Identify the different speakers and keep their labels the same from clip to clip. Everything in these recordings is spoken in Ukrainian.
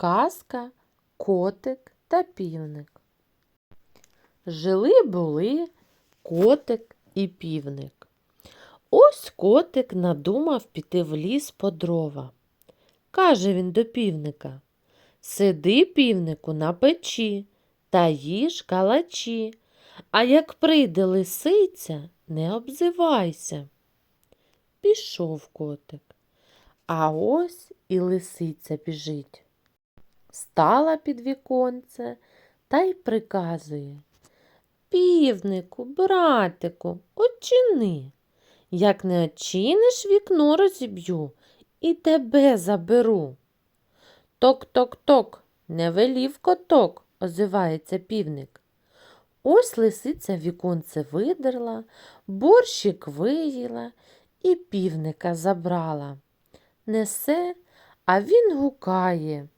Speaker 1: Казка, котик та півник. Жили були котик і півник. Ось котик надумав піти в ліс по дрова. Каже він до півника Сиди, півнику, на печі та їж калачі, а як прийде лисиця, не обзивайся. Пішов котик. А ось і лисиця біжить. Стала під віконце та й приказує. Півнику, братику, очини. Як не очиниш, вікно розіб'ю і тебе заберу. Ток-ток-ток, не велів коток, озивається півник. Ось лисиця віконце видерла, борщик виїла і півника забрала. Несе, а він гукає.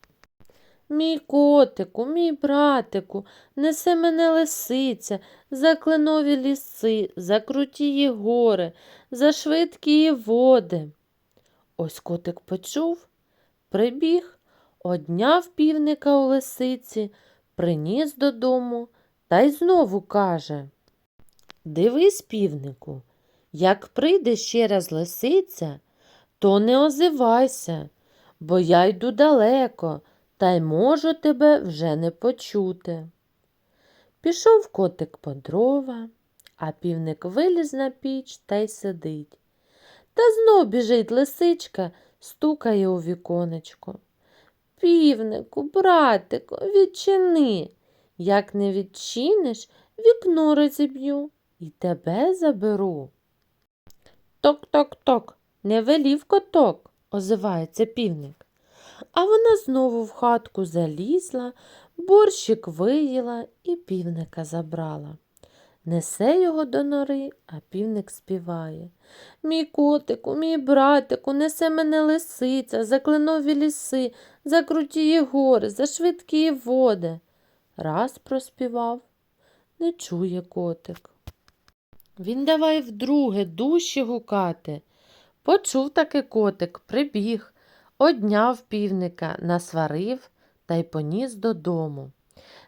Speaker 1: Мій котику, мій братику, несе мене лисиця, за кленові ліси, за крутії гори, за швидкі води. Ось котик почув, прибіг, одняв півника у лисиці, приніс додому та й знову каже Дивись, півнику, як прийде ще раз лисиця, то не озивайся, бо я йду далеко та й можу тебе вже не почути. Пішов котик по дрова, а півник виліз на піч та й сидить. Та знов біжить лисичка, стукає у віконечко. Півнику, братику, відчини. Як не відчиниш, вікно розіб'ю і тебе заберу. Ток-ток-ток, не велів коток, озивається півник. А вона знову в хатку залізла, борщик виїла і півника забрала. Несе його до нори, а півник співає. Мій котику, мій братику, несе мене лисиця, за кленові ліси, за крутії гори, за швидкі води. Раз проспівав, не чує котик. Він давай вдруге дужче гукати. Почув таки котик, прибіг, одняв півника, насварив та й поніс додому.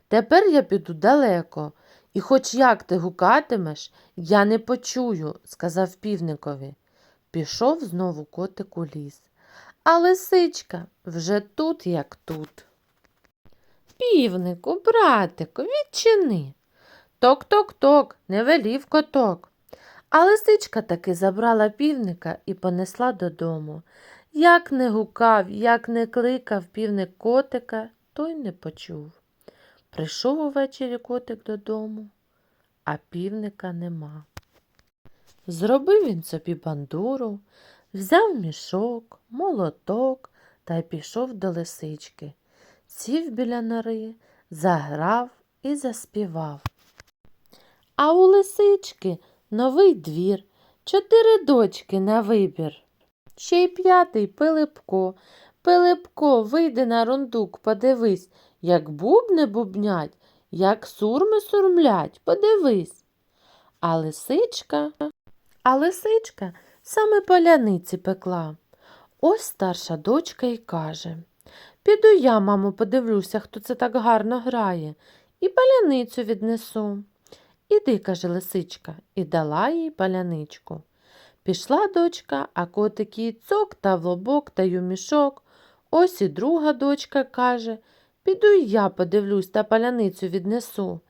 Speaker 1: Тепер я піду далеко, і хоч як ти гукатимеш, я не почую, сказав півникові. Пішов знову котик у ліс. А лисичка вже тут, як тут. Півнику, братику, відчини. Ток-ток-ток, не велів коток. А лисичка таки забрала півника і понесла додому. Як не гукав, як не кликав півник котика, той не почув. Прийшов увечері котик додому, а півника нема. Зробив він собі бандуру, взяв мішок, молоток та й пішов до лисички. Сів біля нори, заграв і заспівав. А у лисички новий двір, чотири дочки на вибір. Ще й п'ятий Пилипко. Пилипко, вийди на рундук, подивись, як бубни бубнять, як сурми сурмлять, подивись. А лисичка, а лисичка саме паляниці пекла. Ось старша дочка й каже Піду я, мамо, подивлюся, хто це так гарно грає, і паляницю віднесу. Іди, каже лисичка, і дала їй паляничку. Пішла дочка, а котик їй цок та в лобок та й у мішок. Ось і друга дочка каже Піду й я подивлюсь та паляницю віднесу.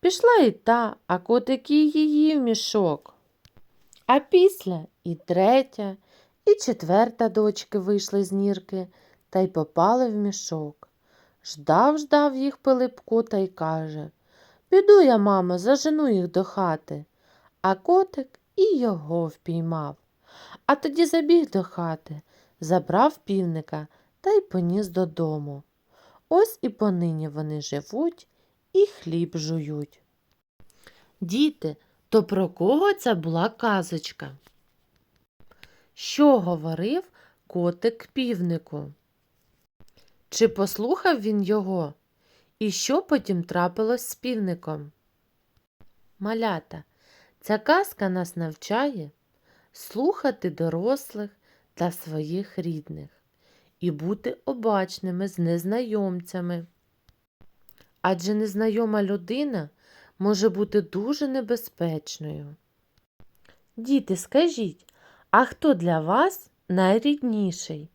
Speaker 1: Пішла і та, а котик їй її в мішок. А після і третя, і четверта дочки вийшли з нірки та й попали в мішок. Ждав, ждав їх Пилипко та й каже Піду я, мамо, зажену їх до хати. А котик і його впіймав. А тоді забіг до хати, забрав півника та й поніс додому. Ось і понині вони живуть і хліб жують. Діти, то про кого це була казочка? Що говорив котик півнику? Чи послухав він його? І що потім трапилось з півником? Малята, ця казка нас навчає слухати дорослих та своїх рідних і бути обачними з незнайомцями. Адже незнайома людина може бути дуже небезпечною. Діти, скажіть, а хто для вас найрідніший?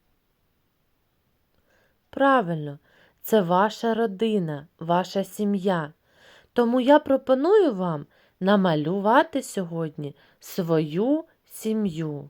Speaker 1: Правильно, це ваша родина, ваша сім'я. Тому я пропоную вам намалювати сьогодні свою сім'ю.